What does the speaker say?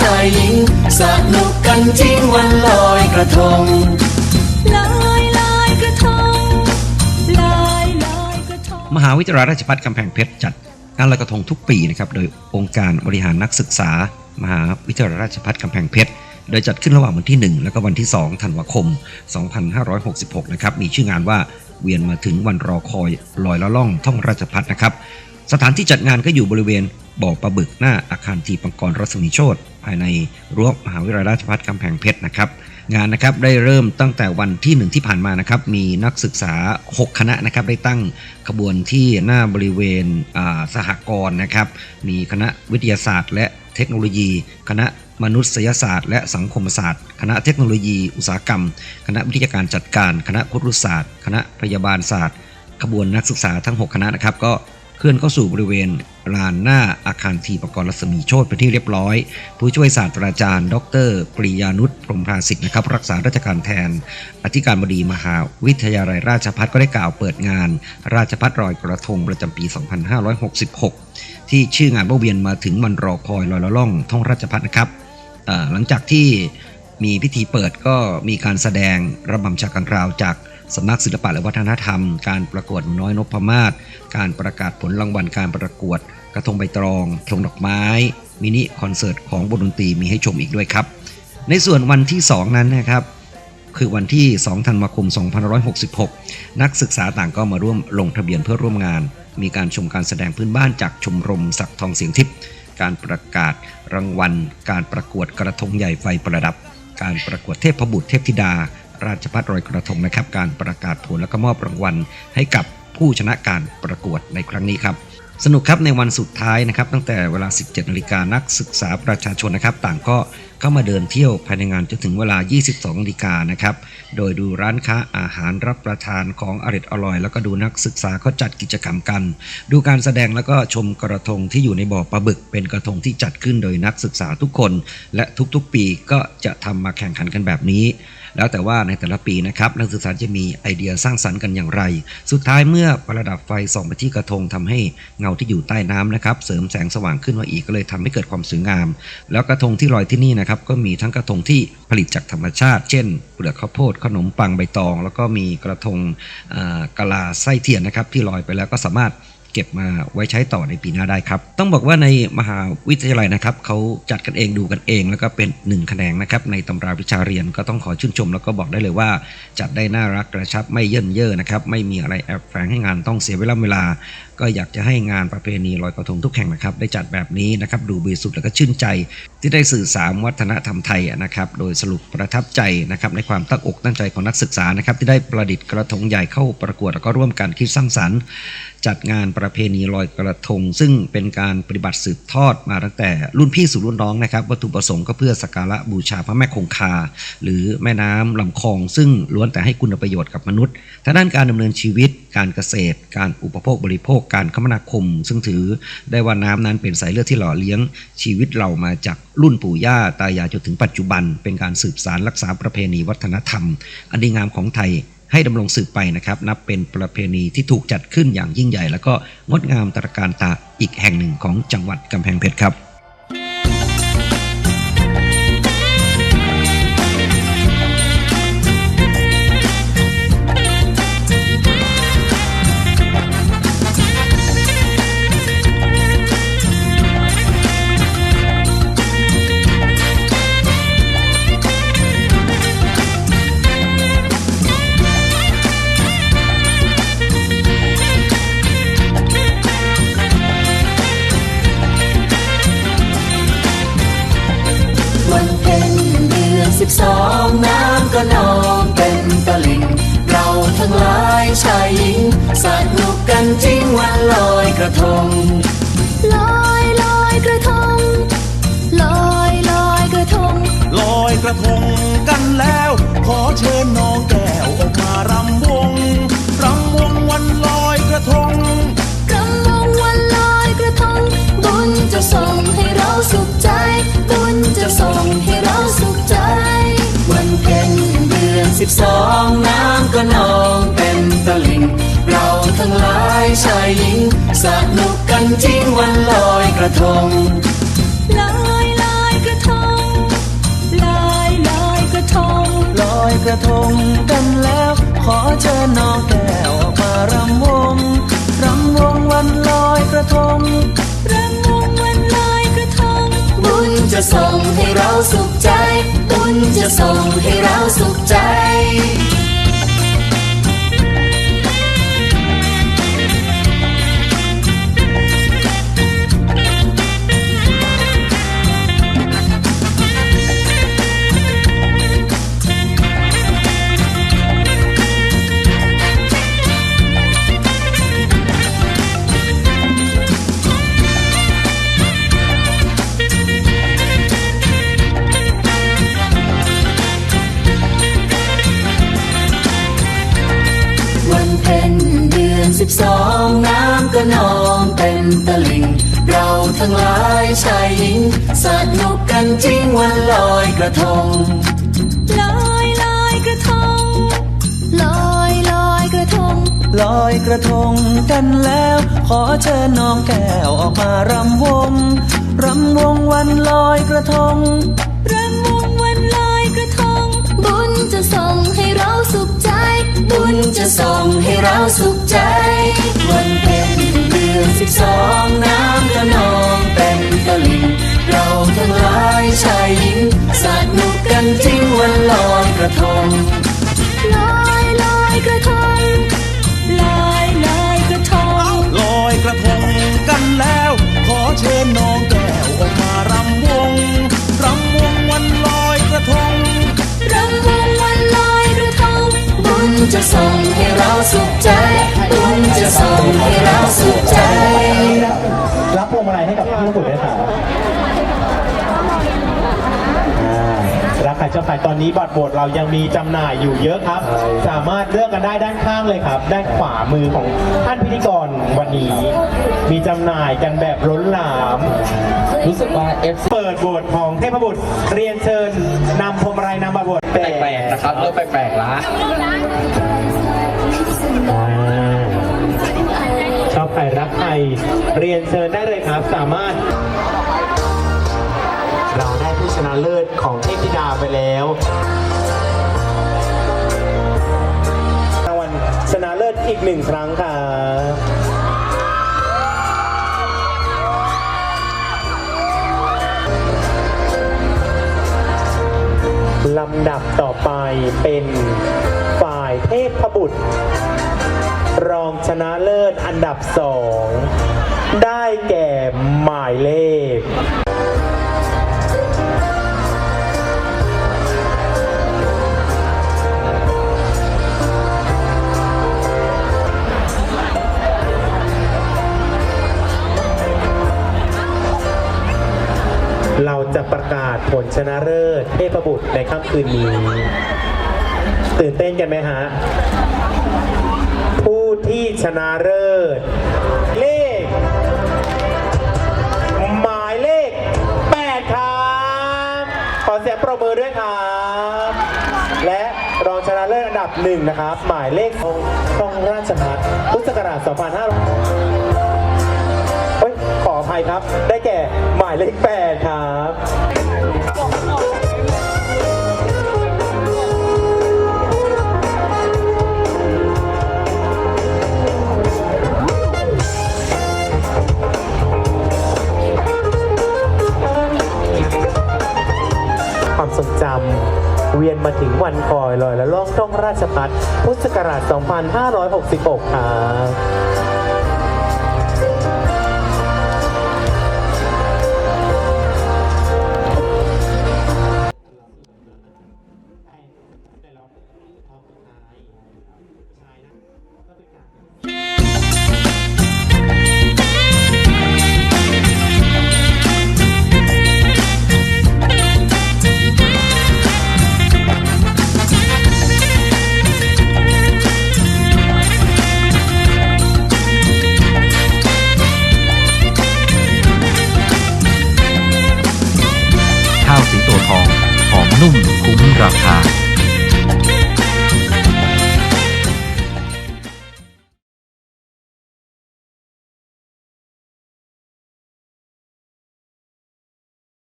ชายหญิงสนุกกันจริงวันลอยกระทงลอยลอยกระทงลอยลอยกระทง มหาวิทยาลัยราชภัฏกำแพงเพชรจัดงานลอยกระทงทุกปีนะครับโดยองค์การบริหารนักศึกษา มหาวิทยาลัยราชภัฏกำแพงเพชรโดยจัดขึ้นระหว่างวันที่ 1 และก็วันที่ 2 ธันวาคม 2566 นะครับ มีชื่องานว่าเวียนมาถึงวันรอคอยลอยละล่องท่องราชพัฒนะครับ สถานที่จัดงานก็อยู่บริเวณบ่อปลาบึกหน้าอาคารทีปังกรรัศมีโชตภายในรั้วมหาวิทยาลัยราชภัฏกำแพงเพชรนะครับ งานนะครับได้เริ่มตั้งแต่วันที่หนึ่งที่ผ่านมานะครับ มีนักศึกษา 6 คณะนะครับ ได้ตั้งขบวนที่หน้าบริเวณสหกรณ์นะครับ มีคณะวิทยาศาสตร์ และเทคโนโลยี คณะมนุษยศาสตร์ และสังคมศาสตร์ คณะเทคโนโลยี อุตสาหกรรม คณะวิทยาการจัดการ คณะพุทธศาสตร์ คณะพยาบาลศาสตร์ ขบวนนักศึกษาทั้ง 6 คณะนะครับก็ เคลื่อนเข้าสู่บริเวณลานหน้าอาคารทีปกรณ์รัศมีโชตเป็นที่เรียบร้อย ผู้ช่วยศาสตราจารย์ ดรปริยานุชพรหมภาสิทธิ์นะครับรักษาราชการแทน อธิการบดีมหาวิทยาลัยราชภัฏก็ได้กล่าวเปิดงาน ราชพัฒรอยกระทงประจำปี 2566 ที่ชื่องานว่าเวียนมาถึงมันรอคอยลอยละล่องท่องราชพัฒนะครับหลังจากที่มีพิธีเปิดก็มีการแสดงระบำชากังราวจาก สำนักศิลปะและวัฒนธรรม การประกวดน้อยนพมาศการประกาศผลรางวัลการประกวด กระทงใบตรองธงดอกไม้ มินิคอนเสิร์ตของวงดนตรีมีให้ชมอีกด้วยครับ ในส่วนวันที่ 2 นั้นนะครับ คือวันที่ 2 ธันวาคม 2566 นักศึกษาต่างก็มาร่วมลงทะเบียนเพื่อร่วมงาน มีการชมการแสดงพื้นบ้านจากชมรมสักทองเสียงทิพย์การประกาศรางวัล การประกวดกระทงใหญ่ไฟประดับ การประกวดเทพบุตรเทพธิดา ราชพัฒรอยกระทงนะครับ การประกาศผลและก็มอบรางวัลให้กับผู้ชนะการประกวดในครั้งนี้ครับ สนุกครับในวันสุดท้ายนะครับ ตั้งแต่เวลา 17นาฬิกานักศึกษาประชาชนนะครับ ต่างก็เข้ามาเดินเที่ยวภายในงานจนถึงเวลา 22นาฬิกานะครับ โดยดูร้านค้าอาหารรับประทานของอร่อยอร่อย แล้วก็ดูนักศึกษาเขาจัดกิจกรรมกัน ดูการแสดงแล้วก็ชมกระทงที่อยู่ในบ่อปลาบึก เป็นกระทงที่จัดขึ้นโดยนักศึกษาทุกคน และทุกๆปีก็จะทำมาแข่งขันกันแบบนี้ แล้วแต่ว่าในแต่ละปีนะครับนักศึกษาจะมีไอเดียสร้างสรรค์กันอย่างไร สุดท้ายเมื่อประดับไฟส่องไปที่กระทงทำให้เงาที่อยู่ใต้น้ำนะครับเสริมแสงสว่างขึ้นมาอีกก็เลยทำให้เกิดความสวยงาม แล้วกระทงที่ลอยที่นี่นะครับก็มีทั้งกระทงที่ผลิตจากธรรมชาติ เช่นเปลือกข้าวโพดขนมปังใบตอง แล้วก็มีกระทงกะลาไส้เทียนนะครับที่ลอยไปแล้วก็สามารถ เก็บมาไว้ใช้ต่อในปีหน้าได้ครับ ต้องบอกว่าในมหาวิทยาลัยนะครับเขาจัดกันเองดูกันเอง แล้วก็เป็นหนึ่งแขนงนะครับในตำราวิชาเรียนก็ต้องขอชื่นชม แล้วก็บอกได้เลยว่า จัดได้น่ารักกระชับไม่เยินเย่อนะครับไม่มีอะไรแอบแฝงให้งานต้องเสียเวลาเวลา ก็อยากจะให้งานประเพณีลอยกระทงทุกแห่งนะครับ ได้จัดแบบนี้นะครับดูบริสุทธิ์แล้วก็ชื่นใจ ที่ได้สื่อสารวัฒนธรรมไทยนะครับโดยสรุปประทับใจนะครับในความตั้งอกตั้งใจของนักศึกษานะครับที่ได้ประดิษฐ์กระทงใหญ่เข้าประกวดแล้วก็ร่วมกันคิดสร้างสรรค์ จัดงานประเพณีลอยกระทง ซึ่งเป็นการปฏิบัติสืบทอดมาตั้งแต่รุ่นพี่สู่รุ่นน้องนะครับวัตถุประสงค์ก็เพื่อสักการะบูชาพระแม่คงคา หรือแม่น้ำลำคลอง ซึ่งล้วนแต่ให้คุณประโยชน์กับมนุษย์ทางด้านการดำเนินชีวิต การเกษตร การอุปโภคบริโภคการคมนาคม ซึ่งถือได้ว่าน้ำนั้นเป็นสายเลือดที่หล่อเลี้ยง ชีวิตเรามาจากรุ่นปู่ย่าตายายจนถึงปัจจุบัน เป็นการสืบสารรักษาประเพณีวัฒนธรรม อันดีงามของไทยให้ดำรงสืบไปนะครับนับเป็นประเพณีที่ถูกจัดขึ้นอย่างยิ่งใหญ่ แล้วก็งดงามตระการตาอีกแห่งหนึ่งของจังหวัดกำแพงเพชรครับ ลอยกระทง ลอยลอยกระทง ลอยลอยกระทง ลอยกระทงกันแล้ว ขอเชิญน้องแก้วออกมารำวงรำวงวันลอยกระทงกำวงวันลอยกระทง บุญจะส่งให้เราสุขใจ บุญจะส่งให้เราสุขใจ วันเพ็ญเดือนสิบสองน้ำก็นอง ชายหญิงสนุกกันจริงวันลอยกระทงลอยลอยกระทงลอยลอยกระทงลอยกระทงกันแล้ว ขอเชิญน้องแก้วออกมารำวงรำวงวันลอยกระทงรำวงวันลอยกระทงบุญจะส่งให้เราสุขใจบุญจะส่งให้เราสุขใจ ต็มตลิ่ง เราทั้งหลายชายหญิงสนุกกันจริงวันลอยกระทง ลอยลอยกระทง ลอยลอยกระทง ลอยกระทงกันแล้ว ขอเชิญน้องแก้วออกมารำวง รำวงวันลอยกระทง รำวงวันลอยกระทง บุญจะส่งให้เราสุขใจ บุญจะส่งให้เราสุขใจวันเพ็ญเดื อนสิบสองน้ำก็นองเต็มตลิ่งเราทั้งหลายชายหญิงสนุกกันจริงวันลอยกระทงลอยลอยกระทงลอยลอยกระทงลอยกระทงกันแล้ว ขอเชิญน้องแก้วออกมารำวงรำวงวันลอยกระทงรำวงวันลอยกระทงบุญจะส่งให้เราสุขใจบุญจะส่งให้เราสุขใจรับพวง มาลัยให้กับพี่มงกุฎด้วยค่ะอ่าราคาเจ้าขายตอนนี้บัตรโบดเรายังมีจำหน่ายอยู่เยอะครับ สามารถเลือกกันได้ด้านข้างเลยครับ ด้านขวามือของท่านพิธีกรวันนี้ มีจำหน่ายกันแบบล้นหลาม รู้สึกว่าเอฟเปิดโบสถ์ของเทพบุตร เรียนเชิญนำพวงมาลัยนำบัตรโบสถ์แปลกๆนะครับเริ่มแปลกๆละ ชอบใครรักใครเรียนเชิญได้เลยครับ สามารถ เราได้ผู้ชนะเลิศของเทพธิดาไปแล้วรางวัลชนะเลิศอีกหนึ่งครั้งค่ะลำดับต่อไปเป็นฝ่ายเทพบุตร รองชนะเลิศอันดับสองได้แก่หมายเลขเราจะประกาศผลชนะเลิศเทพบุตรในค่ำคืนนี้ ตื่นเต้นกันไหมฮะ ชนะเลิศ เลข หมายเลข 8 ครับ ขอเสียงปรบมือด้วยครับ และรองชนะเลิศอันดับหนึ่งนะครับ หมายเลขของของราชพัฒพุทธศักราช2500เฮ้ยขออภัยครับ ได้แก่หมายเลข 8 ครับ เวียนมาถึงวันคอยลอยและล่องต้องราชพัฒพุทธศักราช 2566 ครับ